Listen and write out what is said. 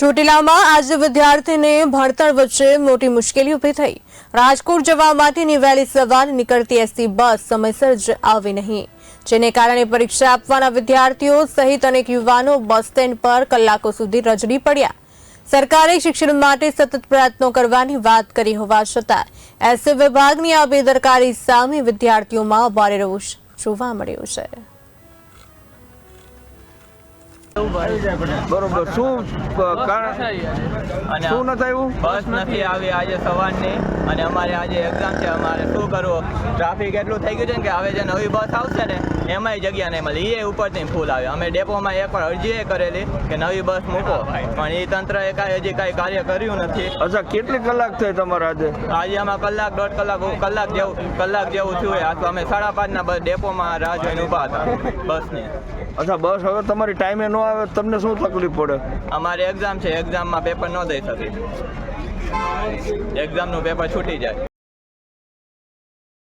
ચોટીલામાં આજે વિદ્યાર્થીને ભણતર વચ્ચે મોટી મુશ્કેલી ઊભી થઈ. રાજકોટ જવા માટેની વહેલી સવારે નીકળતી એસટી બસ સમયસર જ આવી નહીં. જેને કારણે પરીક્ષા આપવાના વિદ્યાર્થીઓ સહિત અનેક યુવાનો બસ સ્ટેન્ડ પર કલાકો સુધી રજડી પડ્યા. સરકારે શિક્ષણ માટે સતત પ્રયત્નો કરવાની વાત કરી હોવા છતાં, એસટી વિભાગની આ બેદરકારી સામે વિદ્યાર્થીઓમાં ભારે રોષ જોવા મળ્યો છે. બરોબર. શું કારણ અને શું નથી આવ્યું? બસ નથી આવી આજે સવારની. અને અમારે આજે એક્ઝામ છે અમારે શું કરવું? ટ્રાફિક એટલું થઈ ગયું છે ને કે હવે જે નવી બસ આવશે ને એમાંય જગ્યા નહીં મળી. એ ઉપરથી ફૂલ આવે. અમે ડેપોમાં એકવાર અરજી કરેલી કે નવી બસ મૂકો. પણ એ તંત્ર એ કાંઈ હજી કાંઈ કાર્ય કર્યું નથી. અચ્છા કેટલી કલાક થઈ તમારે આજે? આજે આમાં કલાક દોઢ કલાક કલાક જેવું કલાક જેવું થયું આ તો અમે સાડા પાંચના બસ ડેપોમાં રાહ જોઈને ઊભા હતા બસની. અચ્છા બસ હવે તમારી ટાઈમે ન આવે, તમને શું તકલીફ પડે? અમારે એક્ઝામ છે એક્ઝામમાં પેપર ન દઈ શકી. એક્ઝામનું પેપર છૂટી જાય.